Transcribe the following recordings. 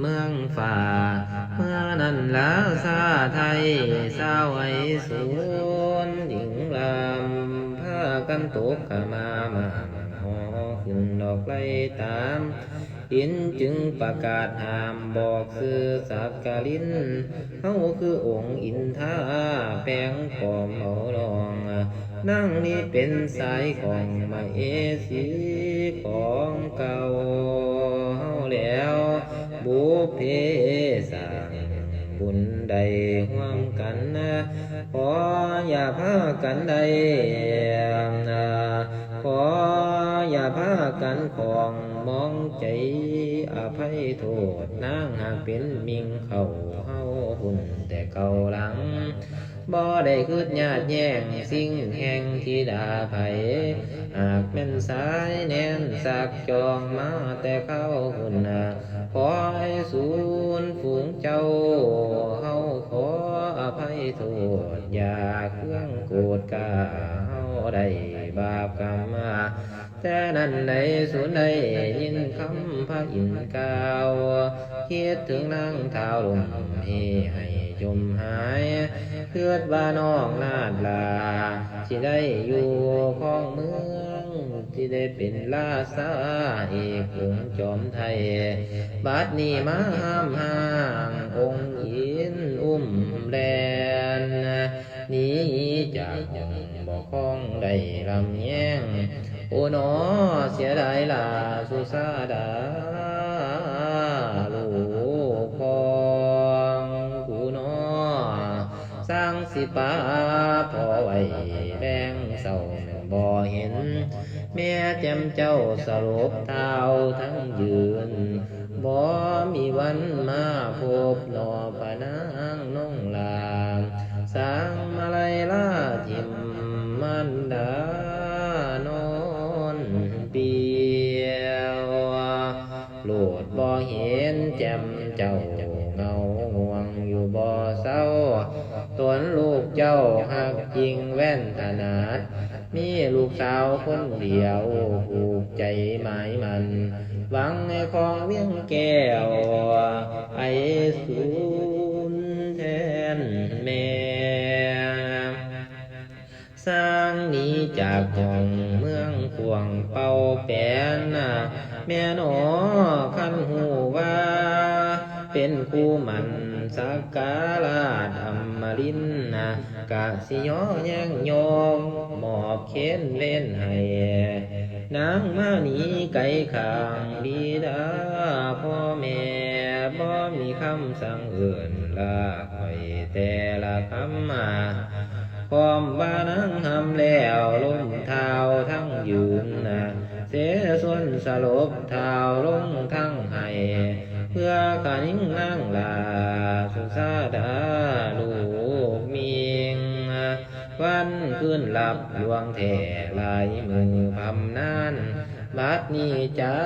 เมืองฝ่า เมื่อนั้นแล้วซาไทยสาวไอสูนหญิงลำพากันตกขมามาหอขึ้นดอกไล่ตามอินจึงประกาศหามบอกคือสักกาลินเขาคือองค์อินทาแปลงปอมเอาลองนั่งนี้เป็นสายของมาเอสีของเก่า เพสร้างบุญใดห่วมกันนะขออย่าพากันใดนะขออย่าพากันของมองใจอภัยโทษนางหากเป็นมิงเขาเฮาหุ่นแต่เก่าหลังบ่ได้คืดญาติแย่งสิ่งแห่งที่ดาไผหากเป็นสายแน่นสักจองมาแต่เข้าหุ่นขอ โทษอย่าเครื่องกรธกาเฮาได้บาปกรรมมาแต่นั้นในสูนได้ยินคำพระอินทร์กล่าวคิดถึงนางเท้าลมเฮให้จมหายเพื่อว่าน้องนาดลาที่ได้อยู่ของเมืองที่ได้เป็นลาซาเอกองจอมไทยบัดนี้มาห้ามห่างองค์ ล้องได้ลำแยงโอ้หนอเสียดายล่ะสุสาดาลูกของกูหนอสร้างสิปาพอไว้แดงเศร้าแม่นบ่เห็น แม่แจมเจ้าสลบเท้าทั้งยืน เจ้าเงาง่วงอยู่บ่อเศร้าตวนลูกเจ้าหักจริงแว่นถนัดมีลูกสาวคนเดียวผูกใจหมายมันหวังในของเวียงแก้วไอสูนแทนแม่ สร้างนี้จากห้อง เมืองขวงเป่าแปนน่ะแม่หนอคันหูว่า เป็นคู่มันสักการาธรรมรินนะกะสิยอแย่งโยงหมอบเค้นเล่นให้นางมาหนีไกลขางดีดาพ่อแม่บ่มีคำสั่งอื่นลาคอยแต่ละคำมา ความบานังทำแล้วลงเท้าทั้งยืนนะเสส่วนสลบเท้าลงทั้งให้เพื่อขานิ่งนั่งลาสุสาดา วันขึ้นหลับดวงแท่ลายมือพำนานบัดนี้จา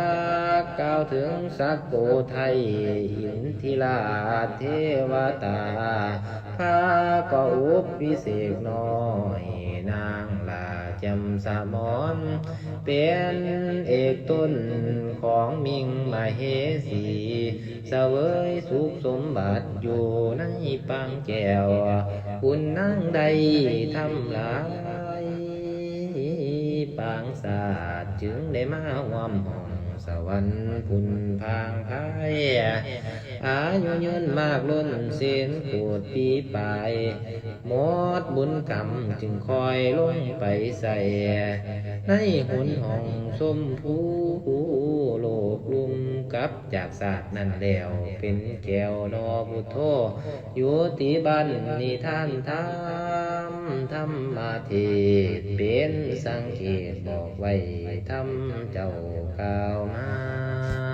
กกล่าวถึงสักโกไทยหินทิลาเทวตาพาก็อุปวิเศษน้อยนางลา จำสมอนเป็นเอกต้นของมิงมาเฮสีเสวยสุขสมบัติอยู่ในปางแก้วคุณนั่งใดทำลายปางศาสตร์จึงได้มาหวมหอ วรรค์คุณพางพายอายุยืนมากล้นเส้นขูดปีปลายหมดบุญกรรมจึงคอยลงไปใส่ในหุนห้องสมผู้โลกลุมกับจากศาสตร์นั่นแล้วเป็นแก้วนอพุทโธอยู่ตีบ้านนิทานธรรม ธรรมาเทศเป็นสังเกตบอกไว้ทำเจ้ากล่าวมา